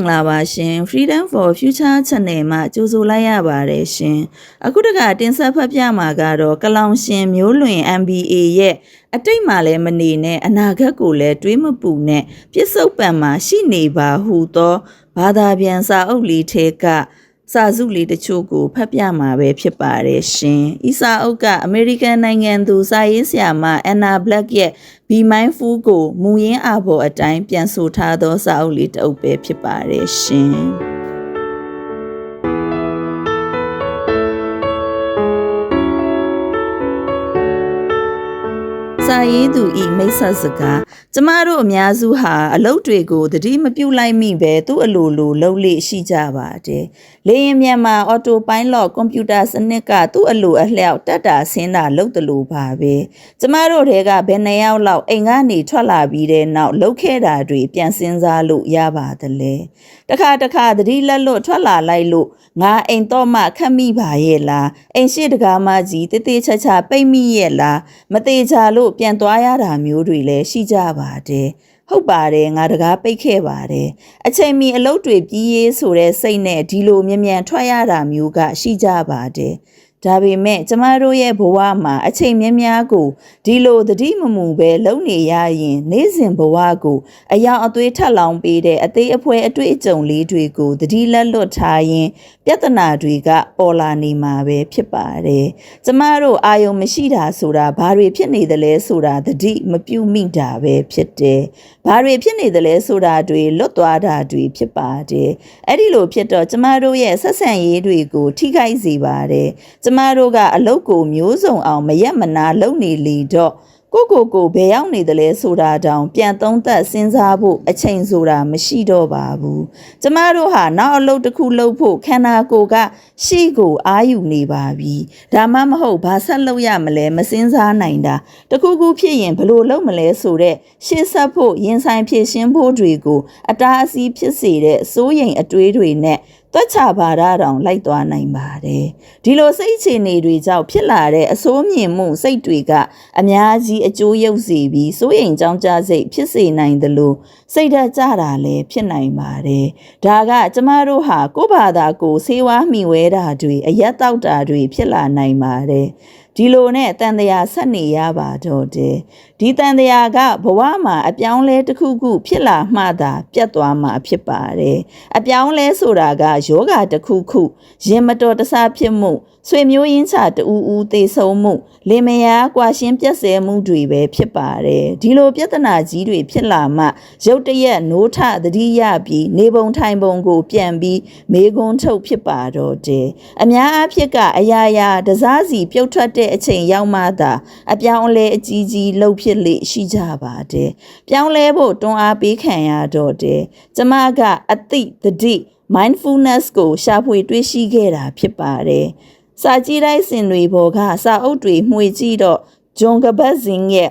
င်္ဂလာပါရှင် Freedom for Future Channel မှာကြိုဆိုလိုက်ရပါတယ်ရှင်အခုတကတင်ဆက်ဖတ်ပြမှာကတော့ကလောင်ရှင်မျိုးလွင် MBA ရဲ့အတိတ်မှာလည်းမနေနဲ့အနာဂတ်ကိုလည်းတွေးမပူနဲ့ပြစ္ဆုတ်ပံမှာရှိနေပါဟူသောဘာသာပြန်စာအုပ်လေးထဲက စာစုလေးတချို့ကိုဖတ်ပြမှာပဲဖြစ်ပါတယ်ရှင်။ဤစာအုပ်ကအမေရိကန်နိုင်ငံသူစာရေးဆရာမအန်နာဘလက်ရဲ့ Be Mindful ကိုမူရင်းအဘော်အတိုင်းပြန်ဆိုထားသောစာအုပ်လေးတစ်အုပ်ပဲဖြစ်ပါတယ်ရှင်။စာရေးသူဤမိတ်ဆက်စကားကျမတို့အများစုဟာအလုပ်တွေကိုတတိမပြုတ်လိုက်မိပဲသူ့အလိုလိုလှုပ်လေရှိကြပါတယ်။လေရင်မြန်မှာအော်တိုပိုင်းလော့ကွန်ပျူတာစနစ်ကသူ့အလိုအလျောက်တက်တာဆင်းတာလုပ်တယ်လို့ပါပဲ။ကျမတို့တွေကဘယ်နှယောက်လောက်အိမ်ကနေထွက်လာပြီးတဲ့နောက်လှုပ်ခဲ့တာတွေပြန်စင်းစားလို့ရပါသလဲ။တခါတခါတတိလက်လွတ်ထွက်လာလိုက်လို့ငါအိမ်တော့မှခတ်မိပါရဲ့လား။အိမ်ရှိတကားမကြီးတေးသေးချာချာပိတ်မိရဲ့လား။မသေးချာလို့ပြန်သွားရတာမျိုးတွေလည်းရှိကြပါတယ် ဟုတ်ပါတယ်ငါတကားပိတ်ခဲ့ပါတယ်အချိန်မီအလုပ်တွေပြီးရေးဆိုတဲ့စိတ်နဲ့ဒီလိုမြ мян ထွက်ရတာမျိုးကရှိကြပါတယ်ဒါပေမဲ့ကျမတို့ရဲ့ဘဝမှာအချိန်များများကိုဒီလိုတတိမမူပဲလုံနေရရင်နေ့စဉ်ဘဝကိုအယောင်အသွေးထက်လောင်ပေးတဲ့အသေးအဖွဲအတွေ့အကြုံလေးတွေကိုတတိလက်လွတ်ထားရင်ပြဿနာတွေကပေါ်လာနေမှာပဲဖြစ်ပါတယ်။ကျမတို့အာယုံမရှိတာဆိုတာဘာတွေဖြစ်နေသလဲဆိုတာတတိမပြုမိတာပဲဖြစ်တယ်။ ဘာတွေဖြစ်နေသလဲဆိုတာတွေလွတ်သွားတာတွေဖြစ်ပါတယ်။အဲ့ဒီလိုဖြစ်တော့ကျမတို့ရဲ့ဆက်ဆံရေးတွေကိုထိခိုက်စေပါတယ်။ကျမတို့ကအလုတ်ကိုမျိုးစုံအောင်မရက်မနာလုပ်နေလေတော့ ကိုကိုကိုဘယ်ရောက်နေသလဲဆိုတာတောင်ပြန်သုံးသပ်စဉ်းစားဖို့အချိန်ဆိုတာမရှိတော့ပါဘူးကျမတို့ဟာနောက်အလုပ်တစ်ခုလုပ်ဖို့ခန္ဓာကိုယ်ကရှေ့ကိုအာယူနေပါပြီဒါမှမဟုတ်ဘာဆက်လုပ်ရမလဲမစဉ်းစားနိုင်တာတခုခုဖြစ်ရင်ဘလို့လုပ်မလဲဆိုတော့ရှေ့ဆက်ဖို့ရင်ဆိုင်ဖြစ်ရှင်းဖို့တွေကိုအတားအဆီးဖြစ်စေတဲ့စိုးရိမ်အတွေးတွေနဲ့ တွက်ချပါရတောင်လိုက်သွားနိုင်ပါတယ်ဒီလိုစိတ်အခြေအနေတွေကြောင့်ဖြစ်လာတဲ့အဆိုးမြင်မှုစိတ်တွေကအများကြီးအကျိုးရုပ်စေပြီးစိုးရိမ်ကြောင်းကြစိတ်ဖြစ်စေနိုင်သလိုစိတ်ဓာတ်ကြတာလည်းဖြစ်နိုင်ပါတယ်ဒါကကျမတို့ဟာကိုယ့်ဘာသာကိုဆေးဝါးမိဝဲတာတွေအရက်တောက်တာတွေဖြစ်လာနိုင်ပါတယ်ဒီလိုနဲ့တန်တရာဆက်နေရပါတော့တယ်ဒီတန်တရာကဘဝမှာအပြောင်းလဲတစ်ခုခုဖြစ်လာမှသာပြတ်သွားမှာဖြစ်ပါတယ်အပြောင်းလဲဆိုတာကယောဂတစ်ခုခုရင်မတော်တဆဖြစ်မှုဆွေမျိုးရင်းချတူဦးသေဆုံးမှုလင်မယားကွာရှင်းပြက်ဆဲမှုတွေပဲဖြစ်ပါတယ်ဒီလိုပြဿနာကြီးတွေဖြစ်လာမှရုတ်တရက်နိုးထသတိရပြီးနေပုံထိုင်ပုံကို ပြန်ပြီးမေကွန်းထုတ်ဖြစ်ပါတော့တယ်အများအားဖြင့်ကအရာရာတစားစီပြုတ်ထွက်တဲ့အချိန်ရောက်မှသာအပြောင်းအလဲအကြီးကြီးလှုပ်ဖြစ်လေရှိကြပါတယ်ပြောင်းလဲဖို့တွန်းအားပေးခံရတော့တယ်ကျမကအသိတတိ mindfulness ကိုရှာဖွေတွေ့ရှိခဲ့တာဖြစ်ပါတယ် စာကြည့်တိုင်းစင်တွေပေါ်ကစာအုပ်တွေမှွေကြည့်တော့ဂျွန်ကပတ်စင်ရဲ့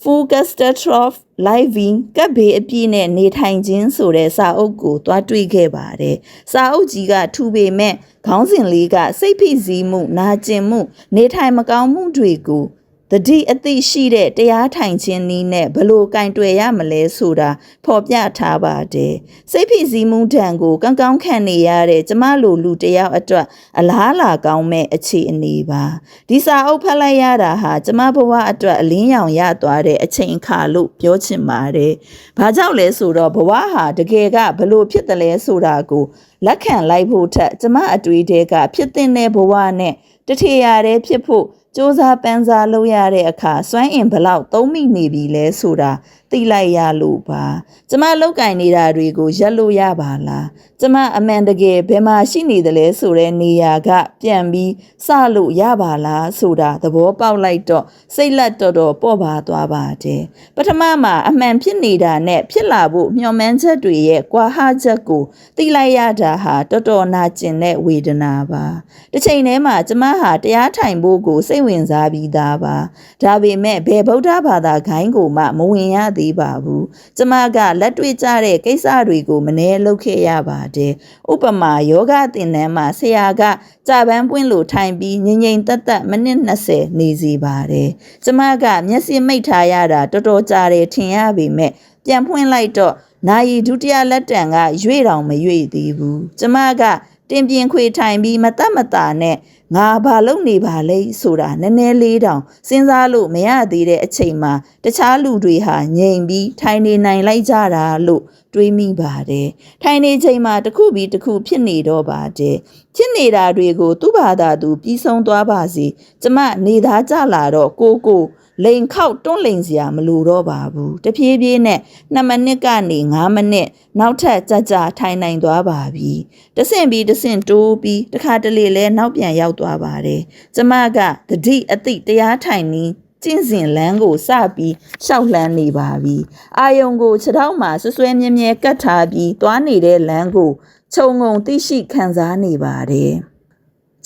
Full Catastrophe Living ကပ်ဘေးအပြည့်နဲ့နေထိုင်ခြင်းဆိုတဲ့စာအုပ်ကိုသွားတွေ့ခဲ့ပါတယ်။စာအုပ်ကြီးကထူပေမဲ့ခေါင်းစဉ်လေးကစိတ်ဖိစီးမှုနာကျင်မှုနေထိုင်မကောင်းမှုတွေကို တတိအသိရှိတဲ့တရားထိုင်ခြင်းနည်းနဲ့ဘလို့ကင်တွယ်ရမလဲဆိုတာဖော်ပြထားပါတယ်စိတ်ဖိစီးမှုဒဏ်ကိုကောင်းကောင်းခံနေရတဲ့ကျမလိုလူတယောက်အတွက်အလားလာကောင်းမဲ့အခြေအနေပါဒီစာအုပ်ဖတ်လိုက်ရတာဟာကျမဘဝအတွက်အလင်းရောင်ရသွားတဲ့အချိန်ခါလို့ပြောချင်ပါတယ်ဘာကြောင့်လဲဆိုတော့ဘဝဟာတကယ်ကဘလို့ဖြစ်တယ်လဲဆိုတာကိုလက်ခံလိုက်ဖို့ထက်ကျမအတွေ့အကြုံကဖြစ်တဲ့ဘဝနဲ့တထေရတဲ့ဖြစ်ဖို့ စ조사ပန်းစားလုပ်ရတဲ့အခါစွမ်းအင်ဘလောက်သုံးမိနေပြီလဲဆိုတာ သိလိုက်ရလို့ပါကျမလောက်ကင်နေတာတွေကိုရက်လို့ရပါလားကျမအမှန်တကယ်ဘယ်မှာရှိနေသလဲဆိုတဲ့နေရာက ပြန်ပြီးစလို့ရပါလားဆိုတာသဘောပေါက်လိုက်တော့စိတ်လက်တော်တော်ပေါ့ပါသွားပါတယ်ပထမမှာအမှန်ဖြစ်နေတာနဲ့ဖြစ်လာဖို့မျှော်မှန်းချက်တွေရဲ့ကွာဟချက်ကိုသိလိုက်ရတာဟာတော်တော်နာကျင်တဲ့ဝေဒနာပါတစ်ချိန်တည်းမှာကျမဟာတရားထိုင်ဖို့ကိုစိတ်ဝင်စားပြီးသားပါဒါပေမဲ့ဘယ်ဗုဒ္ဓဘာသာခိုင်းကိုမှမဝင်ရသေးပါဘူးကျမကလက်တွေ့ကြတဲ့ကိစ္စတွေကိုမနှဲလုပ်ခဲ့ရပါတယ်ဥပမာယောဂသင်တန်းမှာဆရာကကြာပန်းပွင့်လို့ထိုင်ပြီးငြိမ်ငြိမ်သက်သက်မိနစ်20နေစီပါတယ်ကျမကမျက်စိမိတ်ထားရတာတော်တော်ကြာတယ်ထင်ရပေမဲ့ပြန်ဖွင့်လိုက်တော့နာယီဒုတိယလက်တံကရွေ့တောင်မရွေ့သေးဘူးကျမက တင်ပြင်းခွေထိုင်ပြီးမတတ်မတာနဲ့ငါဘာလုပ်နေပါလဲဆိုတာနည်းနည်းလေးတောင်စဉ်းစားလို့မရသေးတဲ့အချိန်မှာတခြားလူတွေဟာငြိမ်ပြီးထိုင်နေနိုင်လိုက်ကြတာလို့တွေးမိပါတယ်ထိုင်နေချိန်မှာတစ်ခုပြီးတစ်ခုဖြစ်နေတော့ပါတယ်ဖြစ်နေတာတွေကိုသူ့ဘာသာသူပြီးဆုံးသွားပါစီကျမနေသားကြလာတော့ကိုကို လိန်ခောက်တွန်းလိန်စရာမလိုတော့ပါဘူးတဖြည်းဖြည်းနဲ့2မိနစ်ကနေ9မိနစ်နောက်ထပ်ကြာကြာထိုင်နိုင်သွားပါပြီတဆင့်ပြီးတဆင့်တိုးပြီးတခါတလေလဲနောက်ပြန်ရောက်သွားပါတယ်ကျမကတတိအသိတရားထိုင်နီးကျင့်စဉ်လမ်းကိုစပြီးရှောက်လှမ်းနေပါပြီအာယုံကိုခြေထောက်မှာဆွဆွဲမြဲမြဲကတ်ထားပြီးသွားနေတဲ့လမ်းကိုခြုံငုံသိရှိခံစားနေပါတယ်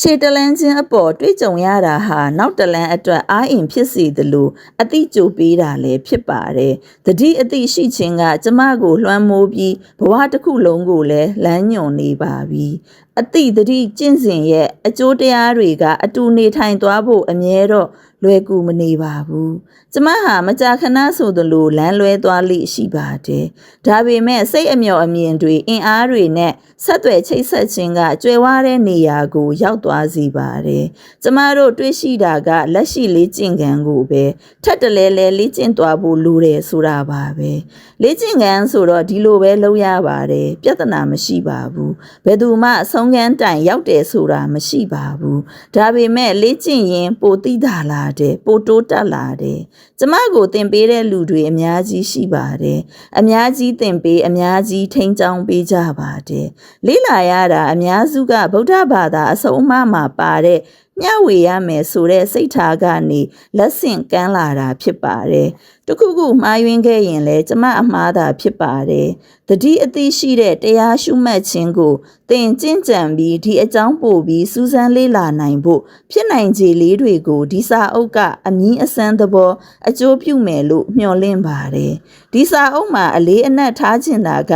ခြေတလန်းချင်းအပေါ်တွေ့ကြုံရတာဟာနောက်တလန်းအတွက်အားအင်ဖြစ်စေသလိုအတိကြိုပေးတာလည်းဖြစ်ပါတယ်။တတိအတိရှိခြင်းကကျမကိုလွှမ်းမိုးပြီးဘဝတစ်ခုလုံးကိုလည်းလမ်းညွှန်နေပါပြီ။အတိတတိကျင့်စဉ်ရဲ့အကျိုးတရားတွေကအတူနေထိုင်သွားဖို့အမြဲတော့ လွယ်ကူမနေပါဘူး။ကျမဟာမကြာခဏဆိုသလိုလမ်းလွဲသွားလိရှိပါတယ်။ဒါပေမဲ့စိတ်အမျှော်အမြင်တွေအင်အားတွေနဲ့ဆက်သွယ်ချိတ်ဆက်ခြင်းကကြွယ်ဝတဲ့နေရာကိုရောက်သွားစေပါတယ်။ကျမတို့တွေ့ရှိတာကလက်ရှိလေးကျင့်ကံကိုပဲထပ်တလဲလဲလေးကျင့်သွားဖို့လိုတယ်ဆိုတာပါပဲ။လေးကျင့်ကံဆိုတော့ဒီလိုပဲလုပ်ရပါတယ်။ပြဿနာမရှိပါဘူး။ဘယ်သူမှအဆုံးကန်းတိုင်ရောက်တယ်ဆိုတာမရှိပါဘူး။ဒါပေမဲ့လေးကျင့်ရင်ပိုသိတာလာတယ်ပိုတိုးတက်လာတယ်။ကျမကိုသင်ပေးတဲ့လူတွေအများကြီးရှိပါတယ်။အများကြီးသင်ပေးအများကြီးထိန်းချောင်းပေးကြပါတယ်။လေးလာရတာအများစုကဗုဒ္ဓဘာသာအဆုံးအမမှာပါတဲ့ မျှဝေရမယ်ဆိုတဲ့စိတ်ထားကနေလက်ဆင့်ကမ်းလာတာဖြစ်ပါတယ်။တခုခုမှားယွင်းခဲ့ရင်လည်းကျမအမှားသာဖြစ်ပါတယ်။တတိအသိရှိတဲ့တရားရှုမှတ်ခြင်းကိုသင်ကျင့်ကြံပြီးဒီအကြောင်းပို့ပြီးစူးစမ်းလေ့လာနိုင်ဖို့ဖြစ်နိုင်ခြေလေးတွေကိုဒီစာအုပ်ကအမည်အစမ်းသဘောအကျိုးပြုမယ်လို့မျှော်လင့်ပါတယ်။ဒီစာအုပ်မှာအလေးအနက်ထားချင်တာက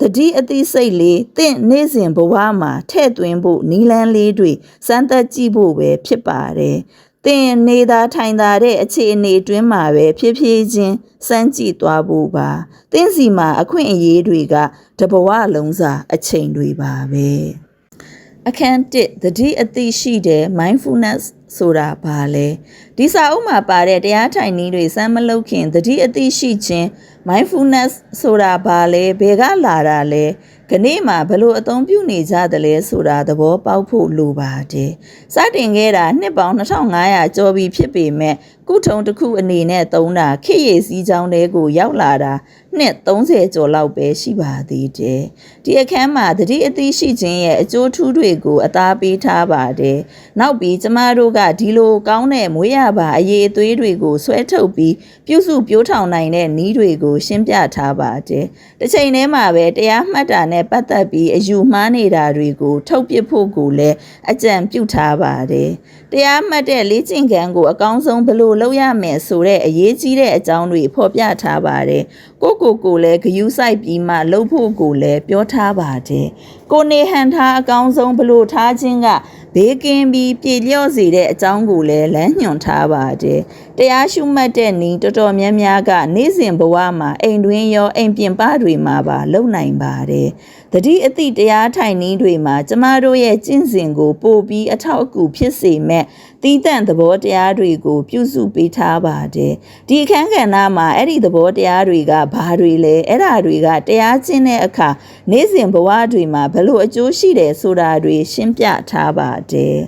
တတိအသိစိတ်လေးတင့်နေ့စဉ်ဘဝမှာထဲ့သွင်းဖို့နီလန်းလေးတွေစမ်းသပ်ကြည့်ဖို့ပဲဖြစ်ပါတယ်။တင်နေသာထိုင်သာတဲ့အခြေအနေတွင်းမှာပဲဖြည်းဖြည်းချင်းစမ်းကြည့်သွားဖို့ပါ။တင်းစီမှာအခွင့်အရေးတွေကတဘဝလုံးစာအချိန်တွေပါပဲ။အခန်း1သတိအသိရှိတဲ့ mindfulness ဆိုတာဘာလဲဒီစာအုပ်မှာပါတဲ့တရားထိုင်နည်းတွေစမ်းမလုပ်ခင်သတိအသိရှိခြင်း mindfulness ဆိုတာဘာလဲဘယ်ကလာတာလဲခနေ့မှာဘလို့အသုံးပြုနေကြသလဲဆိုတာသဘောပေါက်ဖို့လိုပါတယ်စတင်ခဲ့တာနှစ်ပေါင်း2500ကျော်ပြီဖြစ်ပေမဲ့ကုထုံတစ်ခုအနေနဲ့သုံးတာခေတ်ရည်စည်းချောင်းတွေကိုရောက်လာတာနှစ်30ကျော်လောက်ပဲရှိပါသေးတယ်ဒီအခန်းမှာသတိအသိရှိခြင်းရဲ့အကျိုးထူးတွေကိုအသားပေးထားပါတယ်နောက်ပြီးကျမတို့ကဒီလိုကောင်းတဲ့မွေးရပါအရေးအသွေးတွေကိုဆွဲထုတ်ပြီးပြုစုပြိုးထောင်နိုင်တဲ့နည်းတွေကိုရှင်းပြထားပါတယ်တစ်ချိန်တည်းမှာပဲတရားမှတ်တာနဲ့ပတ်သက်ပြီးအယူမှားနေတာတွေကိုထုတ်ပစ်ဖို့ကိုလည်းအကြံပြုထားပါတယ်တရားမှတ်တဲ့လေ့ကျင့်ခန်းကိုအကောင်းဆုံးဘယ်လိုလုပ်ရမယ်ဆိုတဲ့အရေးကြီးတဲ့အကြောင်းတွေဖော်ပြထားပါတယ်ကိုကိုကိုလည်းဂယုစိုက်ပြီးမှလှုပ်ဖို့ကိုလည်းပြောထားပါတယ်ကိုနေဟန်ထားအကောင်းဆုံးဘယ်လိုထားခြင်းကဘေးကင်းပြီးပြည့်လျော့စေတဲ့အကြောင်းကိုလည်းလမ်းညွှန်ထားပါတယ်တရားရှုမှတ်တဲ့နည်းတော်တော်များများကနေ့စဉ်ဘဝမှာအိမ်တွင်းရောအိမ်ပြင်ပတွေမှာပါလုပ်နိုင်ပါတယ် တတိအတိတရားထိုင်နည်းတွေမှာကျမတို့ရဲ့ကျင့်စဉ်ကို ပို့ပြီးအထောက်အကူဖြစ်စေမဲ့တီးတန့်သဘောတရားတွေကို ပြုစုပေးထားပါတယ်ဒီအခန်းကဏ္ဍမှာအဲ့ဒီသဘောတရားတွေကဘာတွေလဲအဲ့ဒါတွေကတရားကျင့်တဲ့အခါနေ့စဉ်ဘဝတွေမှာဘလို့အကျိုးရှိတယ်ဆိုတာတွေရှင်းပြထားပါတယ်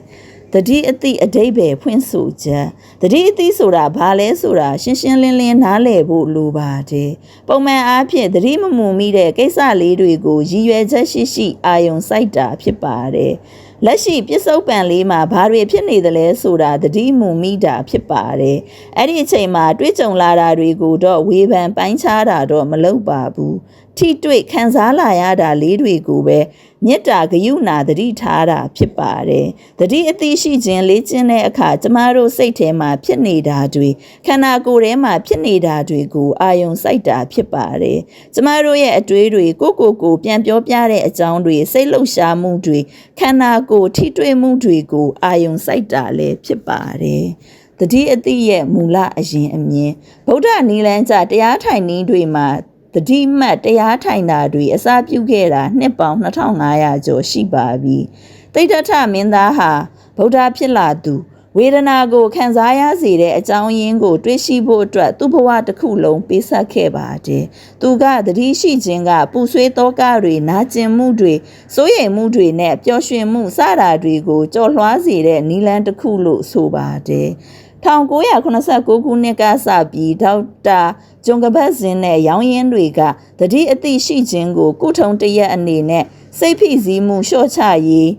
တတိအတိအတိဘယ်ဖွင့်ဆိုချက်တတိအတိဆိုတာဘာလဲဆိုတာရှင်းရှင်းလင်းလင်းနားလည်ဖို့လိုပါတယ်ပုံမှန်အားဖြင့်တတိမမူမိတဲ့ကိစ္စလေးတွေကိုရည်ရွယ်ချက်ရှိရှိအာယုံစိုက်တာဖြစ်ပါတယ်လက်ရှိပြစ္ဆုတ်ပံလေးမှာဘာတွေဖြစ်နေသလဲဆိုတာသတိမူမိတာဖြစ်ပါတယ်။အဲ့ဒီအချိန်မှာတွေ့ကြုံလာတာတွေကိုတော့ဝေဖန်ပိုင်းခြားတာတော့မလုပ်ပါဘူး။ထိတွေ့ခံစားလာရတာလေးတွေကိုပဲ မေတ္တာဂရုဏာသတိထားတာဖြစ်ပါတယ်။သတိအသိရှိခြင်းလေးကျင့်တဲ့အခါကျမတို့စိတ်ထဲမှာဖြစ်နေတာတွေခန္ဓာကိုယ်ထဲမှာဖြစ်နေတာတွေကိုအာယုံစိုက်တာဖြစ်ပါတယ်။ကျမတို့ရဲ့အတွေးတွေကိုကိုကိုကိုပြန်ပြောပြတဲ့အကြောင်းတွေစိတ်လှုပ်ရှားမှုတွေခန္ဓာကိုယ်ထိတွေ့မှုတွေကိုအာယုံစိုက်တာလည်းဖြစ်ပါတယ်။တတိအတိရဲ့မူလအရင်အမြင်ဗုဒ္ဓနီလန်းကြတရားထိုင်နည်းတွေမှာ တတိမှတ်တရားထိုင်တာတွေအစာပြုခဲ့တာနှစ်ပေါင်း2500ကျော်ရှိပါပြီတိဋ္ဌထမင်းသားဟာဗုဒ္ဓဖြစ်လာသူဝေဒနာကိုခံစားရစေတဲ့အကြောင်းရင်းကို တွေးရှိဖို့အတွက်သူ့ဘဝတစ်ခုလုံးပေးဆက်ခဲ့ပါတယ်။သူကသတိရှိခြင်းကပူဆွေးသောကတွေနာကျင်မှုတွေစိုးရိမ်မှုတွေနဲ့ပျော်ရွှင်မှုစတာတွေကိုကြော်လွှားစေတဲ့နီလန်းတစ်ခုလို့ဆိုပါတယ်။ 1989ခုနှစ်ကစပြီးဒေါက်တာဂျွန်ကပတ်စင်နဲ့ရောင်းရင်တွေကတတိအသိရှိခြင်းကို ကုထုံတရက်အနေနဲ့စိတ်ဖိစီးမှုလျှော့ချရေး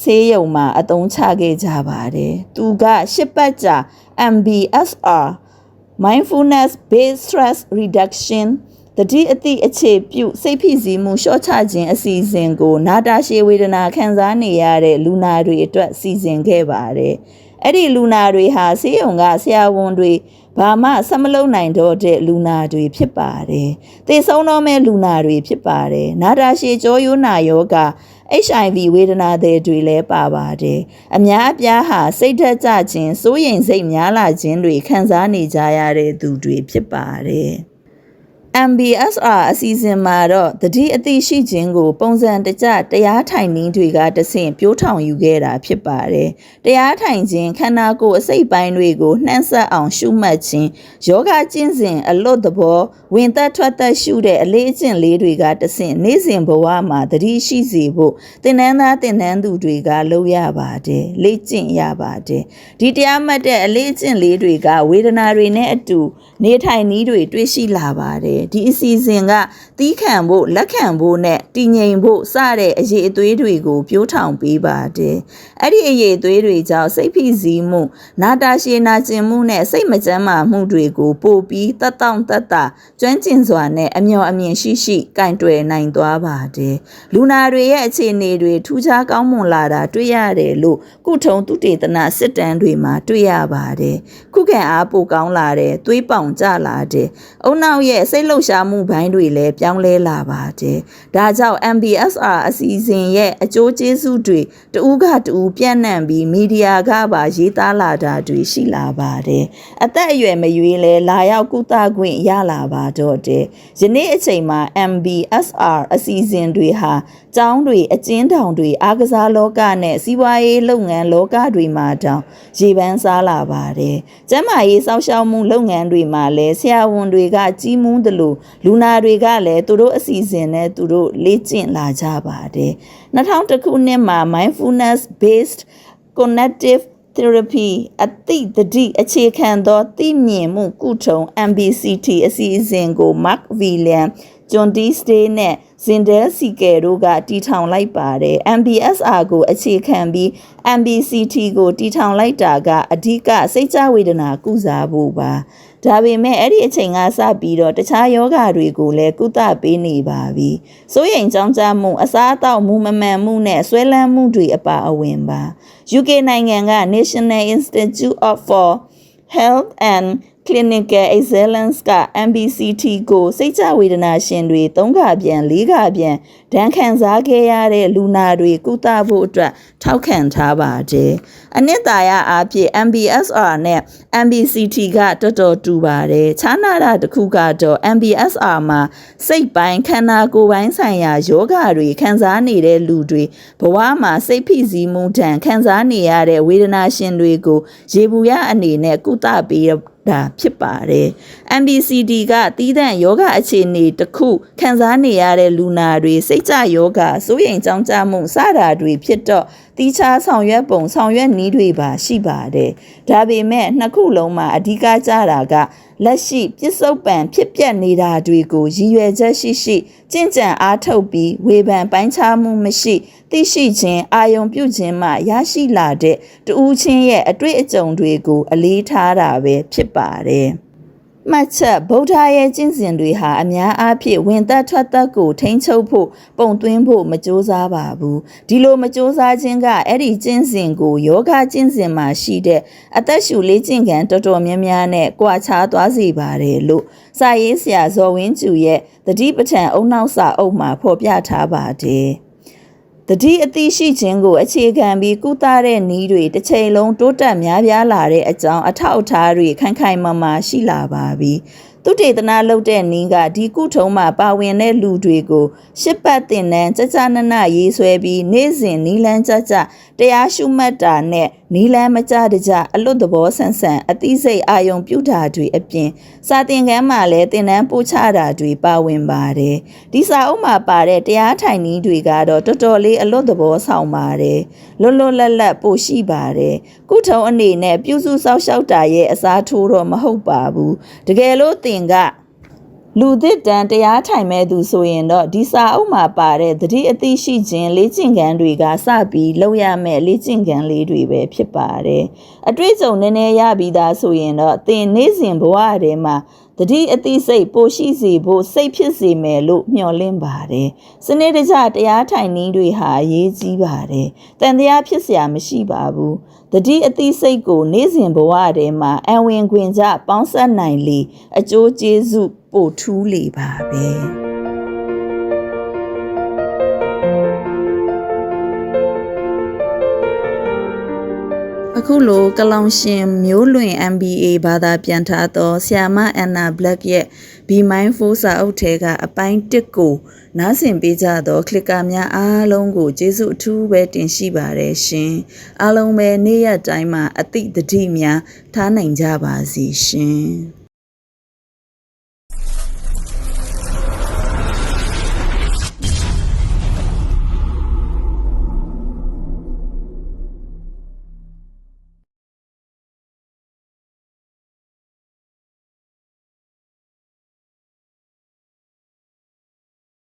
ဆေးရုံမှာအသုံးချခဲ့ကြပါတယ်။သူကရှစ်ပတ်ကြာ MBSR mindfulness based stress reduction တတိအသည့်အခြေပြုစိတ်ဖိစီးမှုလျှော့ချခြင်းအစီအစဉ်ကို နာတာရှည်ဝေဒနာခံစားနေရတဲ့လူနာတွေအတွက်စီစဉ်ခဲ့ပါတယ်။ အဲ့ဒီလူနာတွေဟာဆေးရုံကဆရာဝန်တွေဘာမှဆက်မလုပ်နိုင်တော့တဲ့လူနာတွေဖြစ်ပါတယ်။သေဆုံးတော့မဲ့လူနာတွေဖြစ်ပါတယ်။နာတာရှည်ကြောရိုးနာယောဂ HIV ဝေဒနာတွေတွေလည်းပါပါတယ်။အများအပြားဟာစိတ်ဓာတ်ကျခြင်းစိုးရိမ်စိတ်များလာခြင်းတွေခံစားနေကြရတဲ့သူတွေဖြစ်ပါတယ်။ MBSR အစီအစဉ်မှာတော့တတိအသိရှိခြင်းကို ပုံစံတကျတရားထိုင်နည်းတွေကတဆင့်ပြိုးထောင်ယူခဲ့တာဖြစ်ပါတယ်။တရားထိုင်ခြင်းခန္ဓာကိုယ်အစိတ်ပိုင်းတွေကိုနှမ်းဆက်အောင်ရှုမှတ်ခြင်းယောဂကျင့်စဉ်အလွတ်သဘောဝင်သက်ထွက်သက်ရှုတဲ့အလေးအကျင့်လေးတွေကတဆင့်နေ့စဉ်ဘဝမှာတတိရှိစေဖို့သင်္นานသားသင်္นานသူတွေကလုပ်ရပါတယ်။လေ့ကျင့်ရပါတယ်။ဒီတရားမှတ်တဲ့အလေးအကျင့်လေးတွေကဝေဒနာတွေနဲ့အတူနေထိုင်နည်းတွေတွေ့ရှိလာပါတယ် ဒီအစီအစဉ်ကတီးခံဖို့လက်ခံဖို့နဲ့တည်ငြိမ်ဖို့စတဲ့အရေးအသွေးတွေကိုပြိုးထောင်ပေးပါတယ်အဲ့ဒီအရေးအသွေးတွေကြောင့်စိတ်ဖိစီးမှုနာတာရှည်နာကျင်မှုနဲ့စိတ်မကျန်းမာမှုတွေကိုပို့ပြီးတတ်တောင့်တတ်တာကျွမ်းကျင်စွာနဲ့အမျှော်အမြင်ရှိရှိကင်တွယ်နိုင်သွားပါတယ်လူနာတွေရဲ့အခြေအနေတွေထူးခြားကောင်းမွန်လာတာတွေ့ရတယ်လို့ကုထုံသူတေသနာစစ်တမ်းတွေမှာတွေ့ရပါတယ်ခုခံအားပိုကောင်းလာတယ်သွေးပေါင်ကျလာတယ်အုံနောက်ရဲ့စိတ်လှုပ်ရှားမှုဘိုင်းတွေလည်းပြောင်းလဲလာပါတယ်ဒါကြောင့် MBSR အစီအစဉ်ရဲ့အကျိုးကျေးဇူးတွေတဦးကတဦးပြန့်နှံ့ပြီးမီဒီယာကပါရေးသားလာတာတွေရှိလာပါတယ်အသက်အရွယ်မရွေးလဲလာရောက်ကုသခွင့်ရလာပါတော့တယ်ယနေ့အချိန်မှာ MBSR အစီအစဉ်တွေဟာကျောင်းတွေအကျဉ်းထောင်တွေအားကစားလောကနဲ့စီးပွားရေးလုပ်ငန်းလောကတွေမှာတောင်ရေပန်းစားလာပါတယ်ကျန်းမာရေးစောင့်ရှောက်မှုလုပ်ငန်းတွေမှာလည်းဆရာဝန်တွေကကြီးမူးသလိုလူနာတွေကလည်းသူတို့အစီအစဉ်နဲ့သူတို့လေ့ကျင့်လာကြပါတယ်2000ခုနှစ်မှာ mindfulness based cognitive therapy အသိတတိအခြေခံသောသိမြင်မှုကုထုံ MBCT အစီအစဉ်ကို Mark William John D. Stay နဲ့ Zindel Sike တို့ကတီထောင်လိုက်ပါတယ် MBSR ကိုအခြေခံပြီး MBCT ကိုတီထောင်လိုက်တာကအဓိကစိတ်ကြဝေဒနာကုစားဖို့ပါဒါပေမဲ့အဲ့ဒီအချိန်ကစပြီးတော့တခြားယောဂတွေကိုလည်းကုသပေးနေပါပြီ။စိုးရိမ်ကြောင်းကြမှုအစားအသောက်မူမမှန်မှုနဲ့ဆွဲလန်းမှုတွေအပါအဝင်ပါ။ UK နိုင်ငံက National Institute of for Health and Clinical Excellence က MBCT ကိုစိတ်ကြဝေဒနာရှင်တွေ၃ခါပြန်၄ခါပြန်ဒဏ်ခံစားခဲ့ရတဲ့လူနာတွေကုသဖို့အတွက်ထောက်ခံထားပါတယ်။အနှစ်သာရအားဖြင့် MBSR နဲ့ MBCT ကတော်တော်တူပါတယ်။ခြားနာတာတစ်ခုကတော့ MBSR မှာစိတ်ပိုင်းခန္ဓာကိုယ်ပိုင်းဆိုင်ရာယောဂတွေခံစားနေတဲ့လူတွေဘဝမှာစိတ်ဖိစီးမှုဒဏ်ခံစားနေရတဲ့ဝေဒနာရှင်တွေကို ရေဘူးရအနေနဲ့ကုသပေးတာဖြစ်ပါတယ်။ MBCD ကတီးသန့်ယောဂအခြေအနေတစ်ခုခံစားနေရတဲ့လူနာတွေစိတ်ကြယောဂစိုးရိမ်ကြောင်းကြမှုစတာတွေဖြစ်တော့တီးခြားဆောင်ရွက်ပုံဆောင်ရွက်နည်းတွေပါရှိပါတယ်။ဒါပေမဲ့နှစ်ခုလုံးမှာအဓိကကြတာကလက်ရှိပြစ္ဆုတ်ပံဖြစ်ပျက်နေတာတွေကိုရည်ရွယ်ချက်ရှိရှိကြင့်ကြံအားထုတ်ပြီးဝေဖန်ပိုင်းခြားမှုမရှိသိရှိခြင်းအာယုံပြုခြင်းမှရရှိလာတဲ့တူးချင်းရဲ့အတွေ့အကြုံတွေကိုအလေးထားတာပဲဖြစ်ပါတယ်။ မှတ်ချက်ဗုဒ္ဓရဲ့ကျင့်စဉ်တွေဟာအများအားဖြင့်ဝင်သက်ထွက်သက်ကိုထိန်းချုပ်ဖို့ပုံသွင်းဖို့မကြိုးစားပါဘူးဒီလိုမကြိုးစားခြင်းကအဲ့ဒီကျင့်စဉ်ကိုယောဂကျင့်စဉ်မှာရှိတဲ့အသက်ရှူလေးကျင့်ခံတော်တော်များများနဲ့ကြွာချသွားစေပါတယ်လို့စာရေးဆရာဇော်ဝင်းကျူရဲ့တတိပဋ္ဌာန်အုံနောက်စာအုပ်မှာဖော်ပြထားပါတယ် တတိအသိရှိခြင်းကိုအခြေခံပြီးကုသတဲ့နည်းတွေတစ်ချိန်လုံးတိုးတက်များပြားလာတဲ့အကြောင်းအထောက်အထားတွေခိုင်ခိုင်မာမာရှိလာပါပြီ။သူတေသနာလုပ်တဲ့နီးကဒီကုထုံးမှာပါဝင်တဲ့လူတွေကိုရှစ်ပတ်တင်နန်းကြကြနနရေးဆွဲပြီးနေ့စဉ်နီလန်းကြကြတရားရှုမှတ်တာနဲ့နီလန်းမကြတကြအလွတ်သဘောဆန်ဆန်အသိစိတ်အာယုံပြုတာတွေအပြင်စာသင်ခန်းမှာလည်းတင်နန်းပို့ချတာတွေပါဝင်ပါတယ်ဒီစာအုပ်မှာပါတဲ့တရားထိုင်နည်းတွေကတော့တော်တော်လေးအလွတ်သဘောဆောင်ပါတယ်လွတ်လွတ်လပ်လပ်ပို့ရှိပါတယ်ကုထုံးအနေနဲ့ပြုစုစောက်ရှောက်တာရဲ့အစားထိုးတော့မဟုတ်ပါဘူးတကယ်လို့တင်က လူသစ်တန်တရားထိုင်မဲ့သူဆိုရင်တော့ဒီစာအုပ်မှာပါတဲ့သတိအသိရှိခြင်းလေ့ကျင့်ခန်းတွေကစပြီးလုပ်ရမယ့်လေ့ကျင့်ခန်းလေးတွေပဲဖြစ်ပါတယ်။အတွေ့အကြုံနည်းနည်းရပြီးသားဆိုရင်တော့သင်နေ့စဉ်ဘဝထဲမှာသတိအသိစိတ်ပိုရှိစေဖို့စိတ်ဖြစ်စေမယ်လို့မျှော်လင့်ပါတယ်။စနစ်တကျတရားထိုင်နည်းတွေဟာအရေးကြီးပါတယ်။တန်တရားဖြစ်စရာမရှိပါဘူး။သတိအသိစိတ်ကိုနေ့စဉ်ဘဝထဲမှာအံဝင်ခွင်ကြပေါင်းစပ်နိုင်လေအကျိုးကျေးဇူး ပို့ထူးလေပါပဲအခုလိုကလောင်ရှင်မျိုးလွင် MBA ဘာသာပြန်ထားသောဆီယာမအန်နာဘလက်ရဲ့ Be Mindful စာအုပ်ထဲကအပိုင်း1ကိုနားဆင်ပေးကြသောကလစ်ကာများအားလုံးကိုကျေးဇူးအထူးပဲတင်ရှိပါတယ်ရှင်အားလုံးပဲနေ့ရက်တိုင်းမှာအတိတ်တတိများထားနိုင်ကြပါစီရှင်